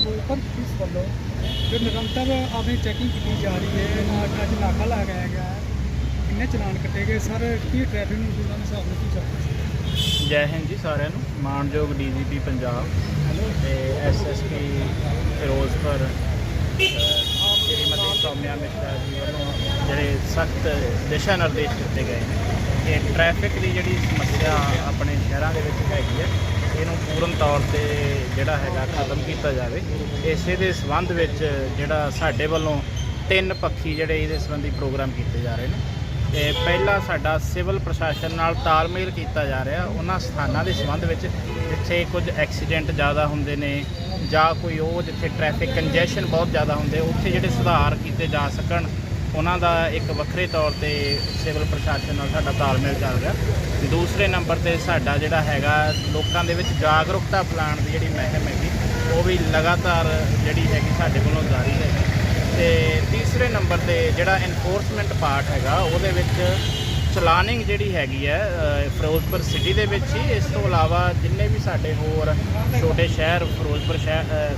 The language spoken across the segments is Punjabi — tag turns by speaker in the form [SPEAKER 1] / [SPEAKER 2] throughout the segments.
[SPEAKER 1] ਫਿਰੋਜ਼ਪੁਰ ਪੁਲਿਸ ਵੱਲੋਂ ਜੋ ਨਿਰੰਤਰ ਆਪਣੀ ਚੈਕਿੰਗ ਕੀਤੀ ਜਾ ਰਹੀ ਹੈ ਅੱਜ ਅੱਜ ਨਾਕਾ ਲਗਾਇਆ ਗਿਆ ਹੈ। ਕਿੰਨੇ ਚਲਾਨ ਕੱਟੇ ਗਏ? ਸਰ ਕੀ ਟ੍ਰੈਫਿਕ ਨੂੰ ਉਹਨਾਂ ਦੇ ਹਿਸਾਬ ਨਾਲ ਕੀ
[SPEAKER 2] ਜੈ ਹਿੰਦ ਜੀ ਸਾਰਿਆਂ ਨੂੰ। ਮਾਨਯੋਗ ਡੀਜੀਪੀ ਪੰਜਾਬ ਤੇ ਐਸਐਸਪੀ ਫਿਰੋਜ਼ਪੁਰ ਸ਼੍ਰੀਮਤੀ ਸੌਮਿਆ ਮਿਸ਼ਰਾ ਜੀ ਵੱਲੋਂ ਜਿਹੜੇ ਸਖਤ ਦਿਸ਼ਾ ਨਿਰਦੇਸ਼ ਦਿੱਤੇ ਗਏ ਨੇ ਕਿ ਟ੍ਰੈਫਿਕ ਦੀ ਜਿਹੜੀ ਸਮੱਸਿਆ ਆਪਣੇ ਸ਼ਹਿਰਾਂ ਦੇ ਵਿੱਚ ਹੈਗੀ ਹੈ ਇਹਨੂੰ ਪੂਰਨ ਤੌਰ ਤੇ ਜਿਹੜਾ ਹੈਗਾ ਖਤਮ ਕੀਤਾ ਜਾਵੇ। ਇਸੇ ਦੇ ਸੰਬੰਧ ਵਿੱਚ ਜਿਹੜਾ ਸਾਡੇ ਵੱਲੋਂ ਤਿੰਨ ਪੱਖੀ ਜਿਹੜੇ ਇਹਦੇ ਸੰਬੰਧੀ ਪ੍ਰੋਗਰਾਮ ਕੀਤੇ ਜਾ ਰਹੇ ਨੇ। ਤੇ ਪਹਿਲਾ ਸਾਡਾ ਸਿਵਲ ਪ੍ਰਸ਼ਾਸਨ ਨਾਲ ਤਾਲਮੇਲ ਕੀਤਾ ਜਾ ਰਿਹਾ। ਉਹਨਾਂ ਸਥਾਨਾਂ ਦੇ ਸੰਬੰਧ ਵਿੱਚ ਜਿੱਥੇ ਕੁਝ ਐਕਸੀਡੈਂਟ ਜ਼ਿਆਦਾ ਹੁੰਦੇ ਨੇ ਜਾਂ ਕੋਈ ਉਹ ਜਿੱਥੇ ਟ੍ਰੈਫਿਕ ਕੰਜੈਸ਼ਨ ਬਹੁਤ ਜ਼ਿਆਦਾ ਹੁੰਦੇ, ਉੱਥੇ ਜਿਹੜੇ ਸੁਧਾਰ ਕੀਤੇ ਜਾ ਸਕਣ ਉਹਨਾਂ ਦਾ ਇੱਕ ਵੱਖਰੇ ਤੌਰ ਤੇ ਸਿਵਲ ਪ੍ਰਸ਼ਾਸਨ ਨਾਲ ਸਾਡਾ ਤਾਲਮੇਲ ਚੱਲ ਰਿਹਾ। ਦੂਸਰੇ ਨੰਬਰ ਤੇ ਸਾਡਾ ਜਿਹੜਾ ਹੈਗਾ, ਲੋਕਾਂ ਦੇ ਵਿੱਚ ਜਾਗਰੂਕਤਾ ਫੈਲਾਉਣ ਦੀ ਜਿਹੜੀ ਮਹਿਮ ਹੈਗੀ, ਉਹ ਵੀ ਲਗਾਤਾਰ ਜਿਹੜੀ ਹੈਗੀ ਸਾਡੇ ਕੋਲੋਂ ਜਾਰੀ ਹੈ। ਤੇ ਤੀਸਰੇ ਨੰਬਰ ਤੇ ਜਿਹੜਾ ਐਨਫੋਰਸਮੈਂਟ ਪਾਰਟ ਹੈਗਾ, ਉਹਦੇ ਵਿੱਚ ਚਲਾਨਿੰਗ ਜਿਹੜੀ ਹੈਗੀ ਹੈ ਫਿਰੋਜ਼ਪੁਰ ਸਿਟੀ ਦੇ ਵਿੱਚ ਹੀ। ਇਸ ਤੋਂ ਇਲਾਵਾ ਜਿੰਨੇ ਵੀ ਸਾਡੇ ਹੋਰ ਛੋਟੇ ਸ਼ਹਿਰ, ਫਿਰੋਜ਼ਪੁਰ ਸ਼ਹਿਰ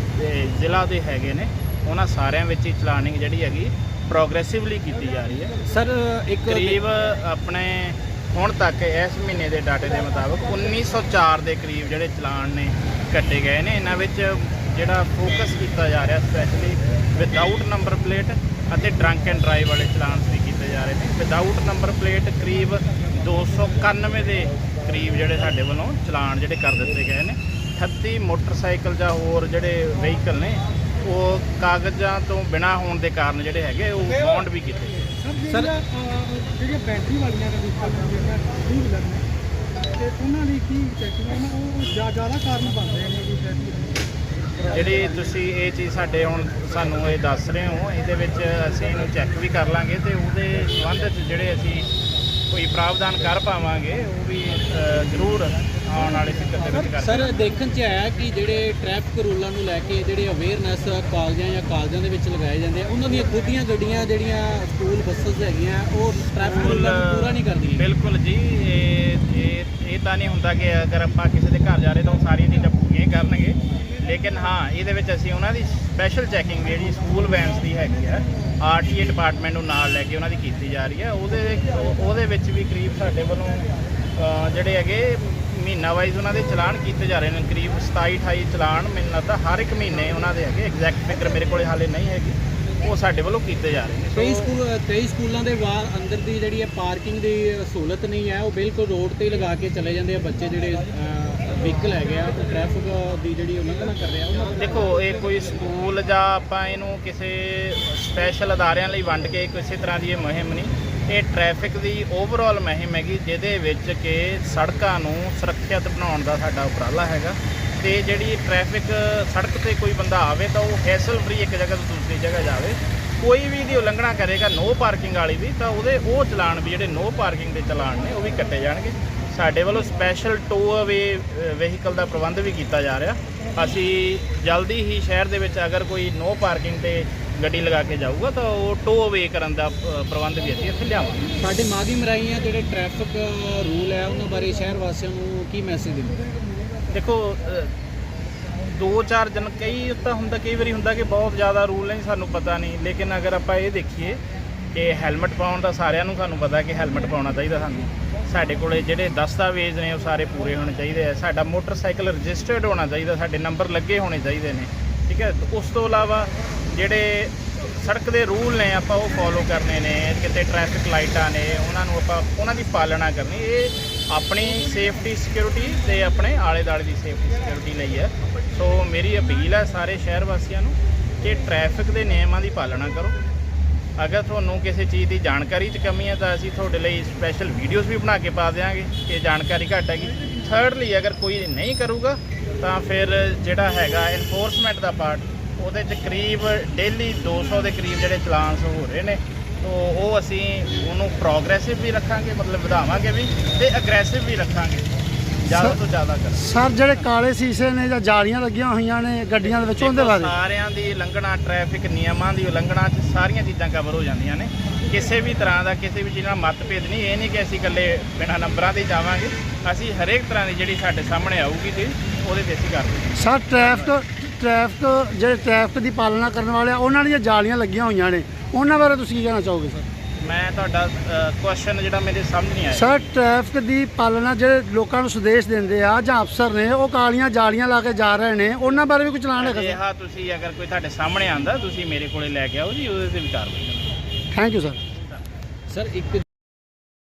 [SPEAKER 2] ਜ਼ਿਲ੍ਹਾ ਦੇ ਹੈਗੇ ਨੇ, ਉਹਨਾਂ ਸਾਰਿਆਂ ਵਿੱਚ ਹੀ ਚਲਾਨਿੰਗ ਜਿਹੜੀ ਹੈਗੀ ਪ੍ਰੋਗਰੈਸਿਵਲੀ ਕੀਤੀ ਜਾ ਰਹੀ ਹੈ।
[SPEAKER 3] ਸਰ ਇੱਕ
[SPEAKER 2] ਕਰੀਬ ਆਪਣੇ ਹੁਣ ਤੱਕ ਇਸ ਮਹੀਨੇ ਦੇ ਡਾਟੇ ਦੇ ਮੁਤਾਬਕ 1904 ਦੇ ਕਰੀਬ ਜਿਹੜੇ ਚਲਾਨ ਨੇ ਕੱਟੇ ਗਏ ਨੇ। ਇਹਨਾਂ ਵਿੱਚ ਜਿਹੜਾ ਫੋਕਸ ਕੀਤਾ ਜਾ ਰਿਹਾ ਸਪੈਸ਼ਲੀ ਵਿਦਆਊਟ ਨੰਬਰ ਪਲੇਟ ਅਤੇ ਡਰੰਕ ਐਂਡ ਡਰਾਈਵ ਵਾਲੇ ਚਲਾਨ ਵੀ ਕੀਤੇ ਜਾ ਰਹੇ ਨੇ। ਵਿਦਆਊਟ ਨੰਬਰ ਪਲੇਟ ਕਰੀਬ 291 ਦੇ ਕਰੀਬ ਜਿਹੜੇ ਸਾਡੇ ਵੱਲੋਂ ਚਲਾਨ ਜਿਹੜੇ ਕਰ ਦਿੱਤੇ ਗਏ ਨੇ। 38 ਮੋਟਰਸਾਈਕਲ ਜਾਂ ਹੋਰ ਜਿਹੜੇ ਵਹੀਕਲ ਨੇ ਉਹ ਕਾਗਜ਼ਾਂ ਤੋਂ ਬਿਨਾ ਹੋਣ ਦੇ ਕਾਰਨ ਜਿਹੜੇ ਹੈਗੇ ਉਹ ਬੌਂਡ ਵੀ ਕੀਤੇ ਗਏ।
[SPEAKER 1] ਸਰ ਜਿਹੜੀਆਂ ਬੈਟਰੀ ਵਾਲੀਆਂ ਨੇ ਟੂ ਵੀਲਰ ਨੇ ਤੇ ਉਹਨਾਂ ਦੀ ਕੀ ਚੈਕਿੰਗ ਹੈ? ਉਹ ਜ਼ਿਆ- ਜ਼ਿਆਦਾ ਕਾਰਨ ਬਣਦੇ ਨੇ ਵੀ ਟ੍ਰੈਫਿਕ
[SPEAKER 2] ਜਿਹੜੀ ਤੁਸੀਂ ਇਹ ਚੀਜ਼ ਸਾਡੇ ਹੁਣ ਸਾਨੂੰ ਇਹ ਦੱਸ ਰਹੇ ਹੋ ਇਹਦੇ ਵਿੱਚ ਅਸੀਂ ਇਹਨੂੰ ਚੈੱਕ ਵੀ ਕਰ ਲਾਂਗੇ ਤੇ ਉਹਦੇ ਸੰਬੰਧ ਵਿੱਚ ਜਿਹੜੇ ਅਸੀਂ ਕੋਈ ਪ੍ਰਾਵਧਾਨ ਕਰ ਪਾਵਾਂਗੇ ਉਹ ਵੀ ਜ਼ਰੂਰ ਆਉਣ ਵਾਲੇ ਫਿਕਰ ਦੇ ਵਿੱਚ ਕਰ
[SPEAKER 3] ਸਰ ਦੇਖਣ ਚ ਆਇਆ ਕਿ ਜਿਹੜੇ ਟ੍ਰੈਫਿਕ ਰੂਲਾਂ ਨੂੰ ਲੈ ਕੇ ਜਿਹੜੇ ਅਵੇਅਰਨੈਸ ਕਾਲਜਾਂ ਜਾਂ ਕਾਲਜਾਂ ਦੇ ਵਿੱਚ ਲਗਾਏ ਜਾਂਦੇ ਆ ਉਹਨਾਂ ਦੀਆਂ ਖੁਦ ਦੀਆਂ ਗੱਡੀਆਂ ਜਿਹੜੀਆਂ ਸਕੂਲ ਬੱਸਸ ਹੈਗੀਆਂ ਉਹ ਟ੍ਰੈਫਿਕ ਰੂਲਾਂ ਨੂੰ ਪੂਰਾ ਨਹੀਂ ਕਰਦੀਆਂ।
[SPEAKER 2] ਬਿਲਕੁਲ ਜੀ ਇਹ ਇਹ ਇਹ ਤਾਂ ਨਹੀਂ ਹੁੰਦਾ ਕਿ ਅਗਰ ਆਪਾਂ ਕਿਸੇ ਦੇ ਘਰ ਜਾ ਰਹੇ ਤਾਂ ਉਹ ਸਾਰੀਆਂ ਚੀਜ਼ਾਂ ਪੂਰੀਆਂ ਹੀ ਕਰਨਗੇ। ਲੇਕਿਨ ਹਾਂ ਇਹਦੇ ਵਿੱਚ ਅਸੀਂ ਉਹਨਾਂ ਦੀ ਸਪੈਸ਼ਲ ਚੈਕਿੰਗ ਜਿਹੜੀ ਸਕੂਲ ਵੈਨਸ ਦੀ ਹੈਗੀ ਆ ਆਰਟੀਏ ਡਿਪਾਰਟਮੈਂਟ ਨੂੰ ਨਾਲ ਲੈ ਕੇ ਉਹਨਾਂ ਦੀ ਕੀਤੀ ਜਾ ਰਹੀ ਹੈ ਉਹਦੇ ਉਹ- ਉਹਦੇ ਵਿੱਚ ਵੀ ਕਰੀਬ ਸਾਡੇ ਵੱਲੋਂ ਜਿਹੜੇ ਹੈਗੇ ਮਹੀਨਾ ਵਾਈਜ਼ ਉਹਨਾਂ ਦੇ ਚਲਾਨ ਕੀਤੇ ਜਾ ਰਹੇ ਨੇ ਕਰੀਬ 27 28 ਚਲਾਨ ਮੈਨੂੰ ਲੱਗਦਾ ਹਰ ਇੱਕ ਮਹੀਨੇ ਉਹਨਾਂ ਦੇ ਹੈਗੇ ਐਗਜ਼ੈਕਟ ਫਿਗਰ ਮੇਰੇ ਕੋਲੇ ਹਾਲੇ ਨਹੀਂ ਹੈਗੀ ਉਹ ਸਾਡੇ ਵੱਲੋਂ ਕੀਤੇ ਜਾ ਰਹੇ ਨੇ।
[SPEAKER 3] ਕਈ
[SPEAKER 2] ਸੋ
[SPEAKER 3] ਸਕੂਲ ਕਈ ਸਕੂਲਾਂ ਦੇ ਬਾਹਰ ਅੰਦਰ ਦੀ ਜਿਹੜੀ ਹੈ ਪਾਰਕਿੰਗ ਦੀ ਸਹੂਲਤ ਨਹੀਂ ਹੈ ਉਹ ਬਿਲਕੁਲ ਰੋਡ ਤੇ ਹੀ ਲਗਾ ਕੇ ਚਲੇ ਜਾਂਦੇ ਆ ਬੱਚੇ ਜਿਹੜੇ ਵਹੀਕਲ ਹੈਗੇ ਆ ਟ੍ਰੈਫਿਕ ਦੀ ਜਿਹੜੀ ਉਲੰਘਣਾ ਕਰ ਰਹੇ ਉਹਨਾਂ
[SPEAKER 2] ਦੇਖੋ ਇਹ ਕੋਈ ਸਕੂਲ ਜਾਂ ਆਪਾਂ ਇਹਨੂੰ ਕਿਸੇ ਸਪੈਸ਼ਲ ਅਦਾਰਿਆਂ ਲਈ ਵੰਡ ਕੇ ਕਿਸੇ ਤਰ੍ਹਾਂ ਦੀ ਇਹ ਮੁਹਿੰਮ ਨਹੀਂ। ਇਹ ਟ੍ਰੈਫਿਕ ਦੀ ਓਵਰਆਲ ਮੁਹਿੰਮ ਹੈਗੀ, ਜਿਹਦੇ ਵਿੱਚ ਕਿ ਸੜਕਾਂ ਨੂੰ ਸੁਰੱਖਿਅਤ ਬਣਾਉਣ ਦਾ ਸਾਡਾ ਉਪਰਾਲਾ ਹੈਗਾ। ਤੇ ਜਿਹੜੀ ਟ੍ਰੈਫਿਕ ਸੜਕ ਤੇ ਕੋਈ ਬੰਦਾ ਆਵੇ ਤਾਂ ਉਹ ਹੈਸਲ ਫਰੀ ਇੱਕ ਜਗ੍ਹਾ ਤੋਂ ਦੂਸਰੀ ਜਗ੍ਹਾ ਜਾਵੇ। ਕੋਈ ਵੀ ਦੀ ਉਲੰਘਣਾ ਕਰੇਗਾ ਨੋ ਪਾਰਕਿੰਗ ਵਾਲੀ ਵੀ ਤਾਂ ਉਹਦੇ ਉਹ ਚਲਾਨ ਵੀ ਜਿਹੜੇ ਨੋ ਪਾਰਕਿੰਗ ਦੇ ਚਲਾਨ ਨੇ, ਉਹ ਵੀ ਕੱਟੇ ਜਾਣਗੇ। ਸਾਡੇ ਵੱਲੋਂ ਸਪੈਸ਼ਲ ਟੋ ਅਵੇ ਵਹੀਕਲ ਦਾ ਪ੍ਰਬੰਧ ਵੀ ਕੀਤਾ ਜਾ ਰਿਹਾ। ਅਸੀਂ ਜਲਦੀ ਹੀ ਸ਼ਹਿਰ ਦੇ ਵਿੱਚ ਅਗਰ ਕੋਈ ਨੋ ਪਾਰਕਿੰਗ ਤੇ ਗੱਡੀ ਲਗਾ ਕੇ ਜਾਊਗਾ ਤਾਂ ਉਹ ਟੋ ਅਵੇ ਕਰਨ ਦਾ ਪ੍ਰਬੰਧ ਵੀ ਅਸੀਂ ਇੱਥੇ ਲਿਆਵਾਂਗੇ।
[SPEAKER 3] ਸਾਡੇ ਮਾਧਿਅਮ ਰਾਹੀਂ ਆ ਜਿਹੜੇ ਟ੍ਰੈਫਿਕ ਰੂਲ ਹੈ ਉਹਨਾਂ ਬਾਰੇ ਸ਼ਹਿਰ ਵਾਸੀਆਂ ਨੂੰ ਕੀ ਮੈਸੇਜ ਦਿੰਦੇ?
[SPEAKER 2] ਦੇਖੋ ਦੋ ਚਾਰ ਜਨ ਕਈ ਤਾਂ ਹੁੰਦਾ ਕਈ ਵਾਰੀ ਹੁੰਦਾ ਕਿ ਬਹੁਤ ਜ਼ਿਆਦਾ ਰੂਲ ਨਹੀਂ ਸਾਨੂੰ ਪਤਾ ਨਹੀਂ। ਲੇਕਿਨ ਅਗਰ ਆਪਾਂ ਇਹ ਦੇਖੀਏ ਕਿ ਹੈਲਮਟ ਪਾਉਣ ਦਾ ਸਾਰਿਆਂ ਨੂੰ ਸਾਨੂੰ ਪਤਾ ਕਿ ਹੈਲਮਟ ਪਾਉਣਾ ਚਾਹੀਦਾ ਸਾਨੂੰ। ਸਾਡੇ ਕੋਲੇ ਜਿਹੜੇ ਦਸਤਾਵੇਜ਼ ਨੇ ਉਹ ਸਾਰੇ ਪੂਰੇ ਹੋਣੇ ਚਾਹੀਦੇ ਆ। ਸਾਡਾ ਮੋਟਰਸਾਈਕਲ ਰਜਿਸਟਰਡ ਹੋਣਾ ਚਾਹੀਦਾ, ਸਾਡੇ ਨੰਬਰ ਲੱਗੇ ਹੋਣੇ ਚਾਹੀਦੇ ਨੇ। ਠੀਕ ਹੈ? ਉਸ ਤੋਂ ਇਲਾਵਾ ਜਿਹੜੇ ਸੜਕ ਦੇ ਰੂਲ ਨੇ, ਆਪਾਂ ਉਹ ਫੋਲੋ ਕਰਨੇ ਨੇ, ਕਿਤੇ ਟ੍ਰੈਫਿਕ ਲਾਈਟਾਂ ਨੇ, ਉਹਨਾਂ ਨੂੰ ਆਪਾਂ ਉਹਨਾਂ ਦੀ ਪਾਲਣਾ ਕਰਨੀ। ਇਹ ਆਪਣੀ ਸੇਫਟੀ ਸਿਕਿਉਰਿਟੀ ਤੇ ਆਪਣੇ ਆਲੇ ਦੁਆਲੇ ਦੀ ਸੇਫਟੀ ਸਿਕਿਉਰਿਟੀ ਲਈ ਹੈ। ਸੋ ਮੇਰੀ ਅਪੀਲ ਹੈ ਸਾਰੇ ਸ਼ਹਿਰ ਵਾਸੀਆਂ ਨੂੰ ਕਿ ਟ੍ਰੈਫਿਕ ਦੇ ਨਿਯਮਾਂ ਦੀ ਪਾਲਣਾ ਕਰੋ। ਅਗਰ ਤੁਹਾਨੂੰ ਕਿਸੇ ਚੀਜ਼ ਦੀ ਜਾਣਕਾਰੀ 'ਚ ਕਮੀ ਹੈ ਤਾਂ ਅਸੀਂ ਤੁਹਾਡੇ ਲਈ ਸਪੈਸ਼ਲ ਵੀਡੀਓਜ਼ ਵੀ ਬਣਾ ਕੇ ਪਾ ਦਿਆਂਗੇ। ਕਿ ਜਾਣਕਾਰੀ ਘੱਟ ਹੈਗੀ। ਥਰਡਲੀ ਅਗਰ ਕੋਈ ਨਹੀਂ ਕਰੂਗਾ, ਤਾਂ ਫਿਰ ਜਿਹੜਾ ਹੈਗਾ ਇਨਫੋਰਸਮੈਂਟ ਦਾ ਪਾਰਟ ਉਹਦੇ 'ਚ ਕਰੀਬ ਡੇਲੀ 200 ਦੇ ਕਰੀਬ ਜਿਹੜੇ ਚਲਾਨਸ ਹੋ ਰਹੇ ਨੇ, ਤੋ ਉਹ ਅਸੀਂ ਉਹਨੂੰ ਪ੍ਰੋਗਰੈਸਿਵ ਵੀ ਰੱਖਾਂਗੇ, ਮਤਲਬ ਵਧਾਵਾਂਗੇ ਵੀ ਤੇ ਅਗਰੈਸਿਵ ਵੀ ਰੱਖਾਂਗੇ। ਜ਼ਿਆਦਾ ਤੋਂ ਜ਼ਿਆਦਾ ਕਰ।
[SPEAKER 4] ਸਰ ਜਿਹੜੇ ਕਾਲੇ ਸ਼ੀਸ਼ੇ ਨੇ ਜਾਂ ਜਾਲੀਆਂ ਲੱਗੀਆਂ ਹੋਈਆਂ ਨੇ ਗੱਡੀਆਂ ਦੇ ਵਿੱਚ ਉਹਦੇ
[SPEAKER 2] ਦੇਖੋ,
[SPEAKER 4] ਬਾਰੇ
[SPEAKER 2] ਸਾਰਿਆਂ ਦੀ ਉਲੰਘਣਾ ਟ੍ਰੈਫਿਕ ਨਿਯਮਾਂ ਦੀ ਉਲੰਘਣਾ ਚ ਸਾਰੀਆਂ ਚੀਜ਼ਾਂ ਕਵਰ ਹੋ ਜਾਂਦੀਆਂ ਨੇ। ਕਿਸੇ ਵੀ ਤਰ੍ਹਾਂ ਦਾ ਕਿਸੇ ਵੀ ਚੀਜ਼ ਨਾਲ ਮਤਭੇਦ ਨਹੀਂ। ਇਹ ਨਹੀਂ ਕਿ ਅਸੀਂ ਇਕੱਲੇ ਬਿਨਾਂ ਨੰਬਰਾਂ ਤੇ ਹੀ ਜਾਵਾਂਗੇ। ਅਸੀਂ ਹਰੇਕ ਤਰ੍ਹਾਂ ਦੀ ਜਿਹੜੀ ਸਾਡੇ ਸਾਹਮਣੇ ਆਊਗੀ ਚੀਜ਼ ਉਹਦੇ ਤੇ ਅਸੀਂ ਕਰਦੇ
[SPEAKER 4] ਸਰ ਟ੍ਰੈਫਿਕ ਟ੍ਰੈਫਿਕ ਜਿਹੜੇ ਟ੍ਰੈਫਿਕ ਦੀ ਪਾਲਣਾ ਕਰਨ ਵਾਲੇ ਆ ਉਹਨਾਂ ਦੀਆਂ ਜਾਲੀਆਂ ਲੱਗੀਆਂ ਹੋਈਆਂ ਨੇ। ਉਹਨਾਂ ਬਾਰੇ ਤੁਸੀਂ ਕੀ ਕਹਿਣਾ ਚਾਹੋਗੇ ਸਰ?
[SPEAKER 2] ਮੈਂ ਤੁਹਾਡਾ ਕੁਐਸਚਨ ਜਿਹੜਾ ਮੇਰੇ ਸਮਝ ਨਹੀਂ ਆਇਆ।
[SPEAKER 4] ਸਰ ਟ੍ਰੈਫਿਕ ਦੀ ਪਾਲਣਾ ਜਿਹੜੇ ਲੋਕਾਂ ਨੂੰ ਸੰਦੇਸ਼ ਦਿੰਦੇ ਆ ਜਾਂ ਅਫਸਰ ਨੇ ਉਹ ਕਾਲੀਆਂ ਜਾਲੀਆਂ ਲਾ ਕੇ ਜਾ ਰਹੇ ਨੇ ਉਹਨਾਂ ਬਾਰੇ ਵੀ ਕੋਈ ਚਲਾਨ ਹੈਗਾ ਸਰ
[SPEAKER 2] ਅਜਿਹਾ ਤੁਸੀਂ ਅਗਰ ਕੋਈ ਤੁਹਾਡੇ ਸਾਹਮਣੇ ਆਂਦਾ ਤੁਸੀਂ ਮੇਰੇ ਕੋਲੇ ਲੈ ਕੇ ਆਓ ਜੀ ਉਹਦੇ ਤੇ ਵੀ ਕਾਰਵਾਈ ਕਰਾਂਗੇ
[SPEAKER 4] ਥੈਂਕ ਯੂ ਸਰ
[SPEAKER 3] ਸਰ ਇੱਕ